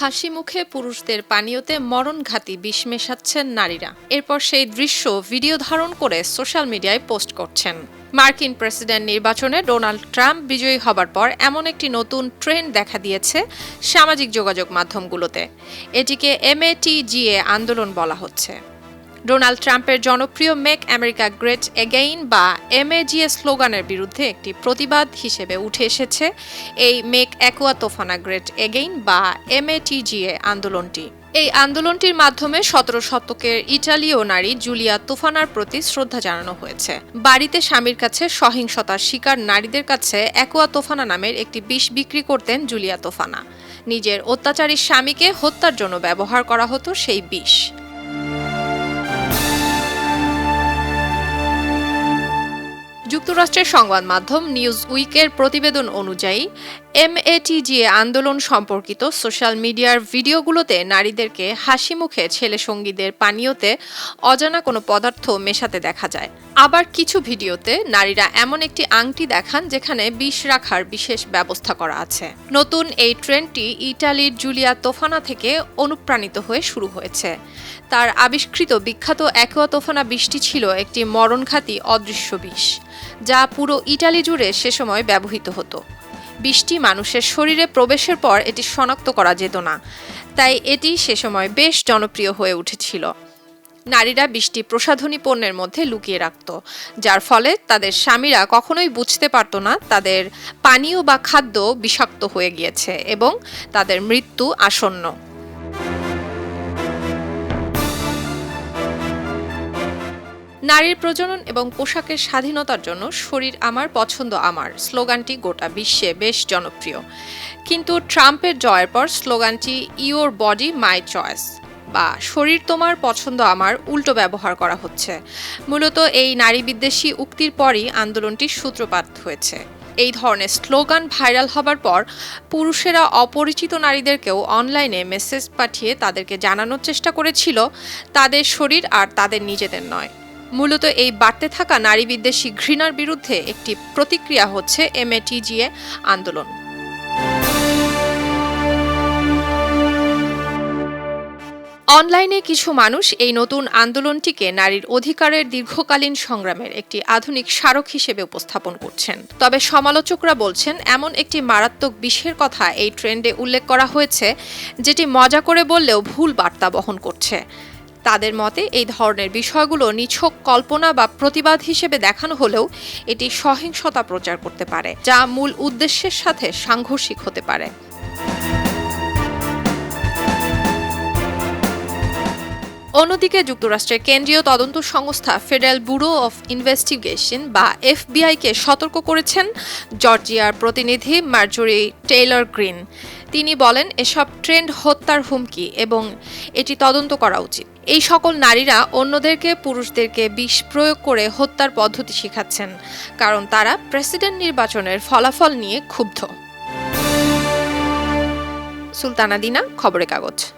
হাসি মুখে পুরুষদের পানীয়তে মরণঘাতী বিষ মেশাচ্ছেন নারীরা। এরপর সেই দৃশ্য ভিডিও ধারণ করে সোশ্যাল মিডিয়ায় পোস্ট করছেন। মার্কিন প্রেসিডেন্ট নির্বাচনে ডোনাল্ড ট্রাম্প বিজয়ী হবার পর এমন একটি নতুন ট্রেন্ড দেখা দিয়েছে সামাজিক যোগাযোগ মাধ্যমগুলোতে। এটিকে এমএটিজিএ আন্দোলন বলা হচ্ছে। ডোনাল্ড ট্রাম্পের জনপ্রিয় মেক আমেরিকা গ্রেট এগেইন বা এমএজিএ স্লোগানের বিরুদ্ধে একটি প্রতিবাদ হিসেবে উঠে এসেছে এই make aqua tofana great again বা এমএটিজিএ আন্দোলনটি। এই আন্দোলনটির মাধ্যমে সতেরো শতকের ইটালীয় নারী জুলিয়া তুফানার প্রতি শ্রদ্ধা জানানো হয়েছে। বাড়িতে স্বামীর কাছে সহিংসতার শিকার নারীদের কাছে অ্যাকুয়া তোফানা নামের একটি বিষ বিক্রি করতেন জুলিয়া তোফানা। নিজের অত্যাচারী স্বামীকে হত্যার জন্য ব্যবহার করা হতো সেই বিষ। যুক্তরাষ্ট্রের সংবাদ মাধ্যম নিউজ উইকের প্রতিবেদন অনুযায়ী এমএটিজিএ আন্দোলন সম্পর্কিত সোশ্যাল মিডিয়ার ভিডিওগুলোতে নারীদেরকে হাসি মুখে ছেলে সঙ্গীদের পানীয়তে অজানা কোনো পদার্থ মেশাতে দেখা যায়। আবার কিছু ভিডিওতে নারীরা এমন একটি আংটি দেখান যেখানে বিষ রাখার বিশেষ ব্যবস্থা করা আছে। নতুন এই ট্রেন্ডটি ইটালির জুলিয়া তোফানা থেকে অনুপ্রাণিত হয়ে শুরু হয়েছে। তার আবিষ্কৃত বিখ্যাত অ্যাকোয়া তোফানা বিষটি ছিল একটি মরণঘাতী অদৃশ্য বিষ। যা পুরো ইটালি জুড়ে সে সময় ব্যবহৃত হতো। বিষটি মানুষের শরীরে প্রবেশের পর এটি শনাক্ত করা যেত না, তাই এটি সে সময় বেশ জনপ্রিয় হয়ে উঠেছিল। নারীরা বিষটি প্রসাধনী পণ্যের মধ্যে লুকিয়ে রাখত, যার ফলে তাদের স্বামীরা কখনোই বুঝতে পারত না তাদের পানীয় বা খাদ্য বিষাক্ত হয়ে গিয়েছে এবং তাদের মৃত্যু আসন্ন। নারীর প্রজনন এবং পোশাকের স্বাধীনতার জন্য শরীর আমার, পছন্দ আমার। স্লোগানটি গোটা বিশ্বে বেশ জনপ্রিয়। কিন্তু ট্রাম্পের জয়ের পর স্লোগানটি ইওর বডি মাই চয়েস বা শরীর তোমার, পছন্দ আমার উল্টো ব্যবহার করা হচ্ছে। মূলত এই নারী বিদ্বেষী উক্তির পরই আন্দোলনটির সূত্রপাত হয়েছে। এই ধরনের স্লোগান ভাইরাল হবার পর পুরুষেরা অপরিচিত নারীদেরকেও অনলাইনে মেসেজ পাঠিয়ে তাদেরকে জানানোর চেষ্টা করেছিল, তাদের শরীর আর তাদের নিজেদের নয়। মূলত এই বাড়তে থাকা নারী বিদ্বেষী ঘৃণার বিরুদ্ধে একটি প্রতিক্রিয়া হচ্ছে এমএটিজিএ আন্দোলন। অনলাইনে কিছু মানুষ এই নতুন আন্দোলনটিকে নারীর অধিকারের দীর্ঘকালীন সংগ্রামের একটি আধুনিক স্মারক হিসেবে উপস্থাপন করছেন। তবে সমালোচকরা বলছেন, এমন একটি মারাত্মক বিষের কথা এই ট্রেন্ডে উল্লেখ করা হয়েছে, যেটি মজা করে বললেও ভুল বার্তা বহন করছে। তাদের মতে এই ধরনের বিষয়গুলো নিছক কল্পনা বা প্রতিবাদ হিসেবে দেখানো হলেও এটি সহিংসতা প্রচার করতে পারে, যা মূল উদ্দেশ্যের সাথে সাংঘর্ষিক হতে পারে। অন্যদিকে যুক্তরাষ্ট্রের কেন্দ্রীয় তদন্ত সংস্থা ফেডারেল ব্যুরো অফ ইনভেস্টিগেশন বা এফবিআইকে সতর্ক করেছেন জর্জিয়ার প্রতিনিধি মার্জরি টেইলর গ্রিন। তিনি বলেন, এসব ট্রেন্ড হত্যার হুমকি এবং এটি তদন্ত করা উচিত। এই সকল নারীরা অন্যদেরকে, পুরুষদেরকে বিষ প্রয়োগ করে হত্যার পদ্ধতি শেখাচ্ছেন, কারণ তারা প্রেসিডেন্ট নির্বাচনের ফলাফল নিয়ে ক্ষুব্ধ। সুলতানা দিনা, খবরের কাগজ।